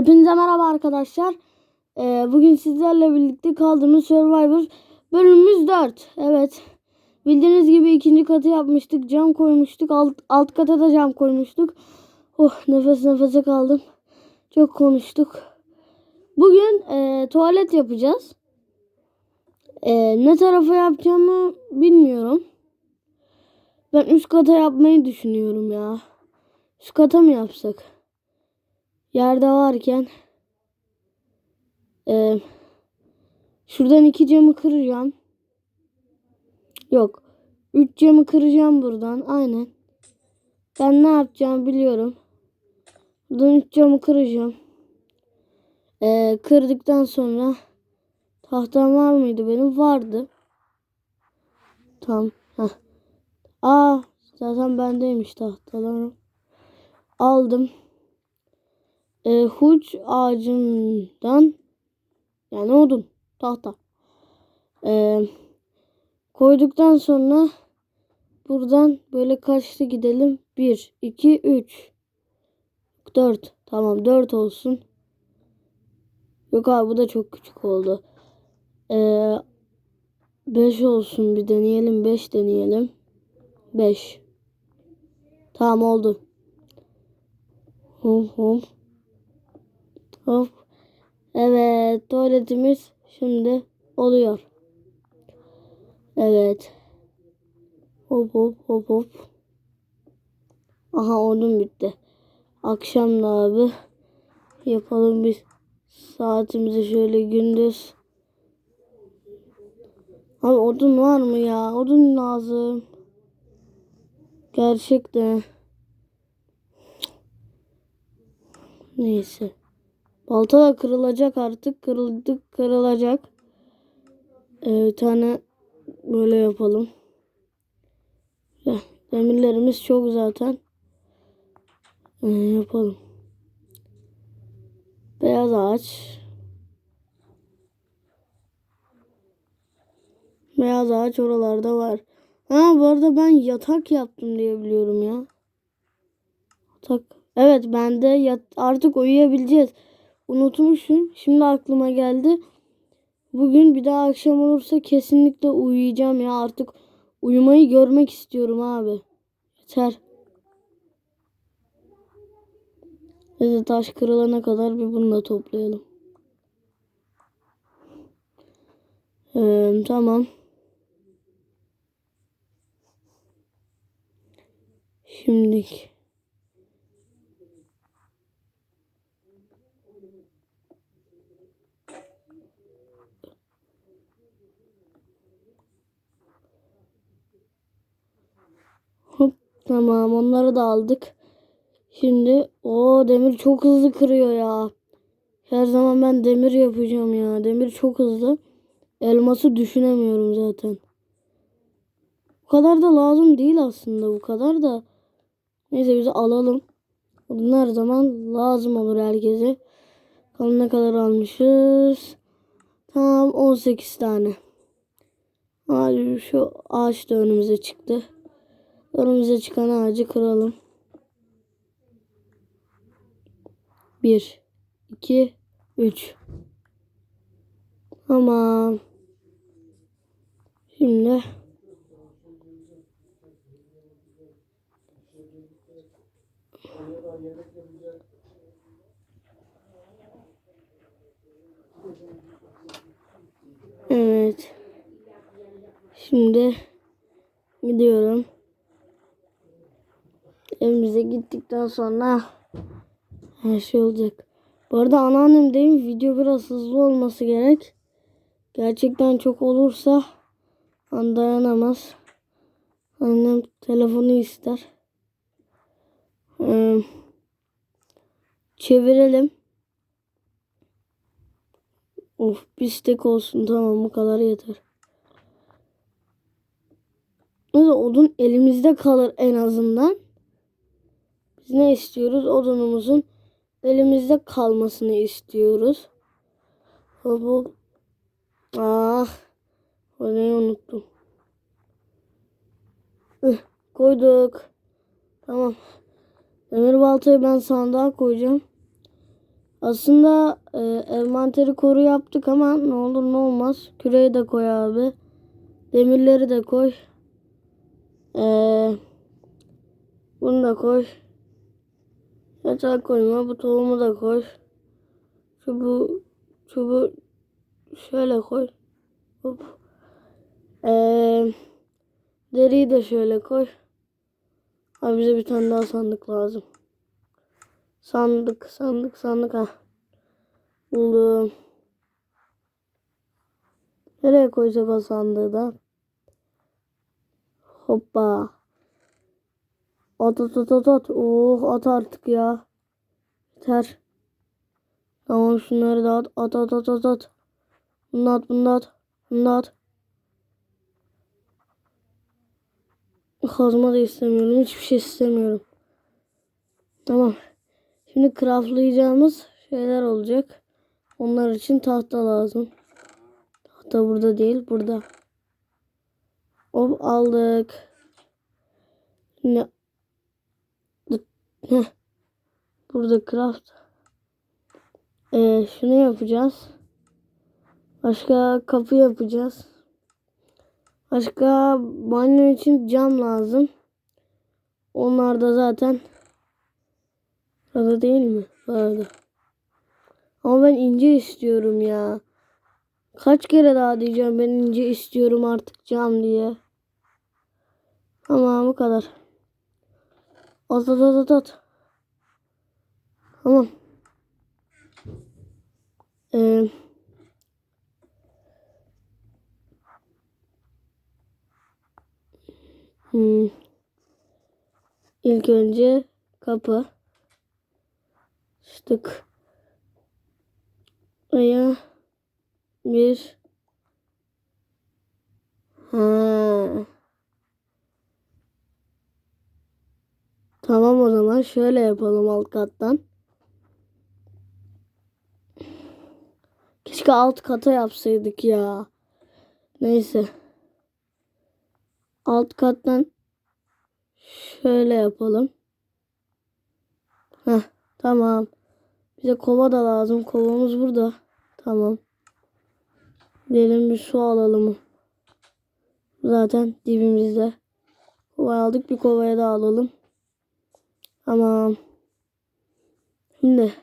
Hepinize merhaba arkadaşlar. Ee, bugün sizlerle birlikte kaldığımız Survivor bölümümüz 4. Evet. Bildiğiniz gibi ikinci katı yapmıştık. Cam koymuştuk. Alt, alt kata da cam koymuştuk. Oh nefes nefese kaldım. Çok konuştuk. Bugün e, tuvalet yapacağız. E, ne tarafa yapacağımı bilmiyorum. Ben üst kata yapmayı düşünüyorum ya. Üst kata mı yapsak? Yerde varken e, şuradan iki camı kıracağım. Yok. Üç camı kıracağım buradan. Aynen. Ben ne yapacağım biliyorum. Buradan üç camı kıracağım. E, kırdıktan sonra tahtam var mıydı benim? Vardı. Tamam. Heh. Aa, zaten bendeymiş tahtalarım. Aldım e, huç ağacından yani odun tahta. E, koyduktan sonra buradan böyle kaçtı gidelim. 1 2 3 4 tamam 4 olsun. Yok abi bu da çok küçük oldu. E, 5 olsun bir deneyelim. 5 deneyelim. 5 tamam oldu. Hum hum Hop. Evet tuvaletimiz şimdi oluyor. Evet. Hop hop hop hop. Aha odun bitti. Akşam da abi yapalım bir saatimizi şöyle gündüz. Abi odun var mı ya? Odun lazım. Gerçekten. Neyse. Balta da kırılacak artık. Kırıldık kırılacak. Ee, bir tane böyle yapalım. Ya, demirlerimiz çok zaten. Ee, yapalım. Beyaz ağaç. Beyaz ağaç oralarda var. Ha bu arada ben yatak yaptım diye biliyorum ya. Yatak. Evet ben de yat artık uyuyabileceğiz. Unutmuşum. Şimdi aklıma geldi. Bugün bir daha akşam olursa kesinlikle uyuyacağım ya. Artık uyumayı görmek istiyorum abi. Yeter. Neyse taş kırılana kadar bir bunu da toplayalım. Ee, tamam. Şimdilik. Hop tamam onları da aldık. Şimdi o demir çok hızlı kırıyor ya. Her zaman ben demir yapacağım ya. Demir çok hızlı. Elması düşünemiyorum zaten. Bu kadar da lazım değil aslında. Bu kadar da. Neyse biz alalım. Bunlar zaman lazım olur herkese. Bakalım ne kadar almışız. Tamam 18 tane. Hadi şu ağaç da önümüze çıktı. Önümüze çıkan ağacı kıralım. Bir, iki, üç. Tamam. Şimdi Evet. Şimdi gidiyorum. Evimize gittikten sonra her şey olacak. Bu arada anneannem demiş video biraz hızlı olması gerek. Gerçekten çok olursa an dayanamaz. Annem telefonu ister. Ee, çevirelim. Of bir stek olsun tamam bu kadar yeter. Neyse odun elimizde kalır en azından. Biz ne istiyoruz? Odunumuzun elimizde kalmasını istiyoruz. Hop. Ah. Orayı unuttum. Üh, koyduk. Tamam. Demir baltayı ben sandığa koyacağım. Aslında e, envanteri koru yaptık ama ne olur ne olmaz. Küreği de koy abi. Demirleri de koy. Ee, bunu da koy. Yatağı koyma. Bu tohumu da koy. Çubuğu, çubuğu şöyle koy. Hop. Ee, deriyi de şöyle koy. Abi bize bir tane daha sandık lazım. Sandık, sandık, sandık. ha. Buldum. Nereye koyacak o sandığı da? Hoppa. At at at at at. Oh at artık ya. Yeter. Tamam şunları da at. At at at at at. Bunu at bunu at. Bunu at. Kazma da istemiyorum. Hiçbir şey istemiyorum. Tamam. Şimdi craftlayacağımız şeyler olacak. Onlar için tahta lazım. Tahta burada değil. Burada. Hop aldık. Ne? Heh. Burada craft. Ee, şunu yapacağız. Başka kapı yapacağız. Başka banyo için cam lazım. Onlar da zaten burada değil mi? Burada. Ama ben ince istiyorum ya. Kaç kere daha diyeceğim ben ince istiyorum artık cam diye. Ama bu kadar. At at at at at. Tamam. Ee, hmm. İlk önce kapı. Sıktık. Veya bir ha. Tamam o zaman şöyle yapalım alt kattan. Keşke alt kata yapsaydık ya. Neyse. Alt kattan şöyle yapalım. Heh, tamam. Bize kova da lazım. Kovamız burada. Tamam. Gidelim bir su alalım. Zaten dibimizde. Kova aldık. Bir kovaya da alalım. Tamam. Şimdi.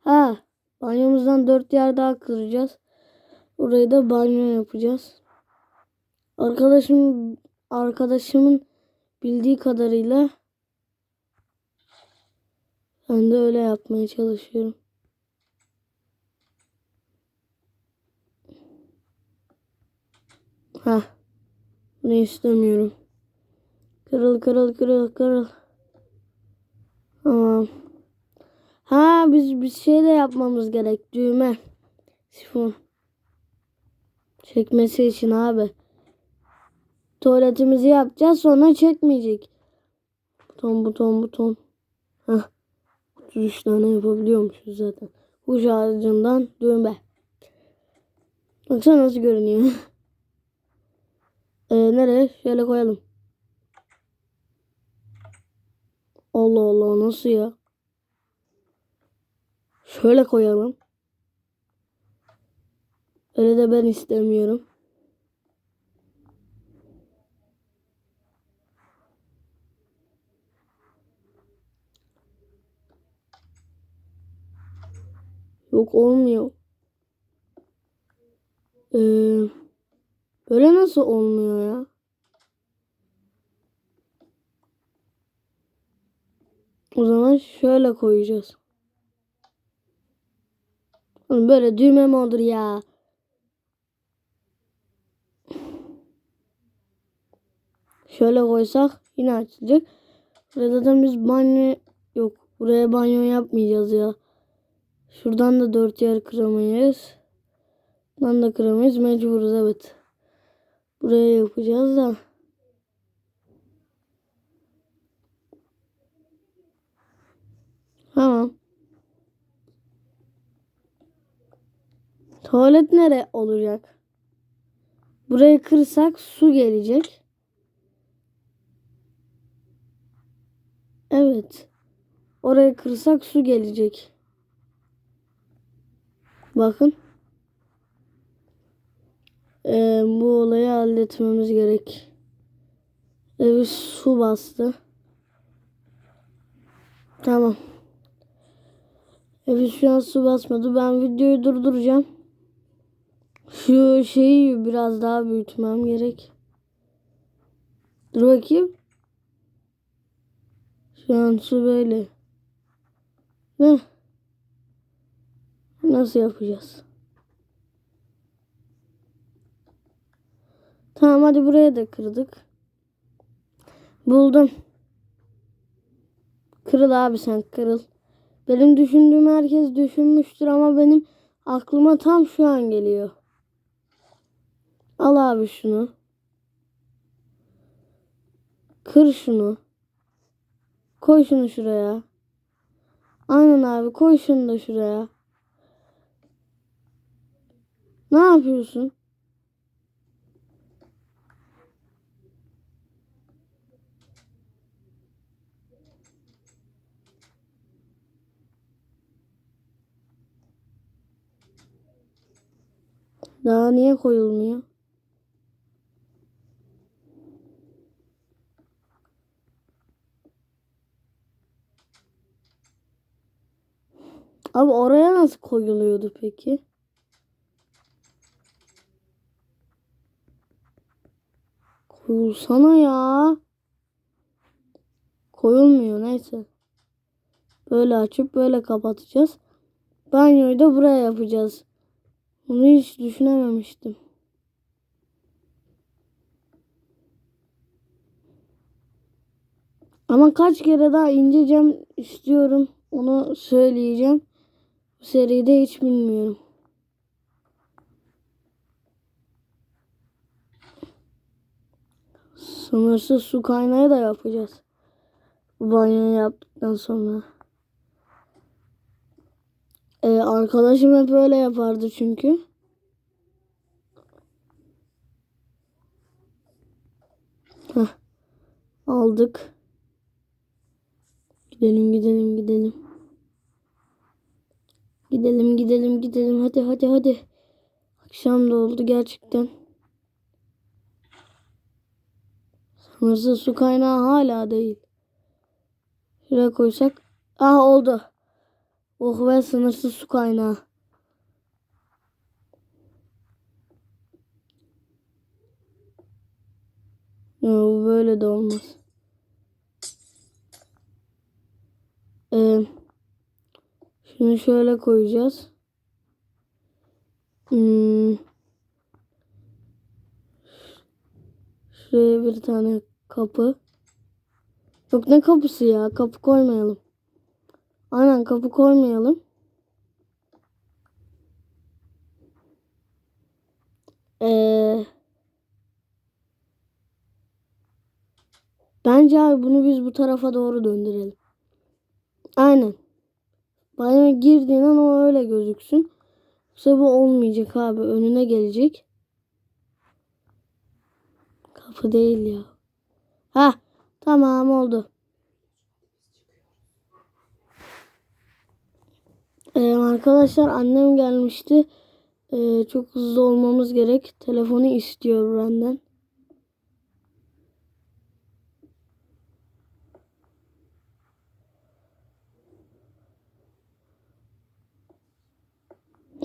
Ha. Banyomuzdan dört yer daha kıracağız. Orayı da banyo yapacağız. Arkadaşım arkadaşımın bildiği kadarıyla ben de öyle yapmaya çalışıyorum. Ha. Bunu istemiyorum. Kırıl kırıl kırıl kırıl. Ha biz bir şey de yapmamız gerek. Düğme. Sifon. Çekmesi için abi. Tuvaletimizi yapacağız sonra çekmeyecek. Buton buton buton. Hah. 33 tane yapabiliyormuşuz zaten. Kuş ağacından düğme. Baksana nasıl görünüyor. ee, nereye? Şöyle koyalım. Allah Allah nasıl ya? Şöyle koyalım. Öyle de ben istemiyorum. Yok olmuyor. Ee, böyle nasıl olmuyor ya? O zaman şöyle koyacağız. Oğlum böyle düğme mi olur ya? Şöyle koysak yine açılacak. Buraya zaten biz banyo yok. Buraya banyo yapmayacağız ya. Şuradan da dört yer kıramayız. Buradan da kıramayız. Mecburuz evet. Buraya yapacağız da. Tamam. Tuvalet nere olacak? Burayı kırsak su gelecek. Evet. Orayı kırsak su gelecek. Bakın. Ee, bu olayı halletmemiz gerek. Evi su bastı. Tamam. Evi şu an su basmadı. Ben videoyu durduracağım. Şu şeyi biraz daha büyütmem gerek. Dur bakayım. Şu an su böyle. Ne? Nasıl yapacağız? Tamam hadi buraya da kırdık. Buldum. Kırıl abi sen kırıl. Benim düşündüğüm herkes düşünmüştür ama benim aklıma tam şu an geliyor. Al abi şunu. Kır şunu. Koy şunu şuraya. Aynen abi koy şunu da şuraya. Ne yapıyorsun? Daha niye koyulmuyor? Abi oraya nasıl koyuluyordu peki? Koyulsana ya. Koyulmuyor neyse. Böyle açıp böyle kapatacağız. Banyoyu da buraya yapacağız. Bunu hiç düşünememiştim. Ama kaç kere daha ince cam istiyorum. Onu söyleyeceğim. Bu seride hiç bilmiyorum. Sınırsız su kaynağı da yapacağız. Bu banyoyu yaptıktan sonra. Ee, arkadaşım hep öyle yapardı çünkü. Heh, aldık. Gidelim gidelim gidelim. Gidelim gidelim gidelim hadi hadi hadi. Akşam da oldu gerçekten. Sınırsız su kaynağı hala değil. Şuraya koysak. Ah oldu. Oh ve sınırsız su kaynağı. Ya böyle de olmaz. Ee, şunu şöyle koyacağız. Hmm. Şuraya bir tane kapı. Yok ne kapısı ya? Kapı koymayalım. Aynen kapı koymayalım. Ee, bence abi bunu biz bu tarafa doğru döndürelim. Aynen. Banyoya girdiğin an o öyle gözüksün. Yoksa bu olmayacak abi. Önüne gelecek. Kapı değil ya. Ha tamam oldu. Ee, arkadaşlar annem gelmişti. Ee, çok hızlı olmamız gerek. Telefonu istiyor benden.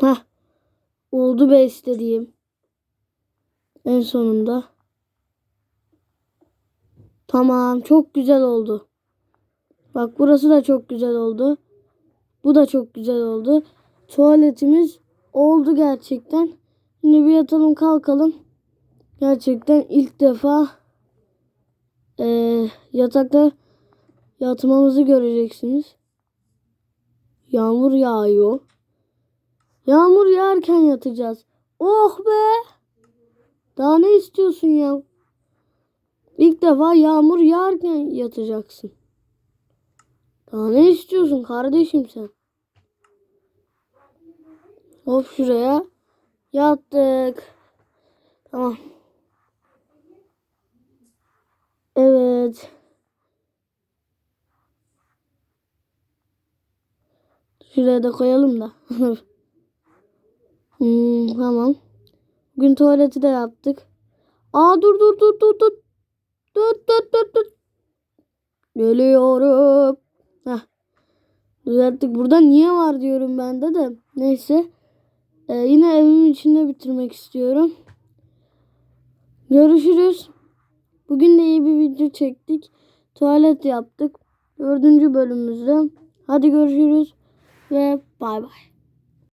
Heh. Oldu be istediğim. En sonunda. Tamam çok güzel oldu. Bak burası da çok güzel oldu. Bu da çok güzel oldu. Tuvaletimiz oldu gerçekten. Şimdi bir yatalım kalkalım. Gerçekten ilk defa e, yatakta yatmamızı göreceksiniz. Yağmur yağıyor. Yağmur yağarken yatacağız. Oh be! Daha ne istiyorsun ya? İlk defa yağmur yağarken yatacaksın. Daha ne istiyorsun kardeşim sen? Hop şuraya. Yattık. Tamam. Evet. Şuraya da koyalım da. Hmm, tamam. Bugün tuvaleti de yaptık. Aa dur dur dur dur dur. Dur dur dur dur. Geliyorum. Heh. Düzelttik. Burada niye var diyorum ben de de. Neyse. Ee, yine evimin içinde bitirmek istiyorum. Görüşürüz. Bugün de iyi bir video çektik. Tuvalet yaptık. Dördüncü bölümümüzde. Hadi görüşürüz. Ve bay bay.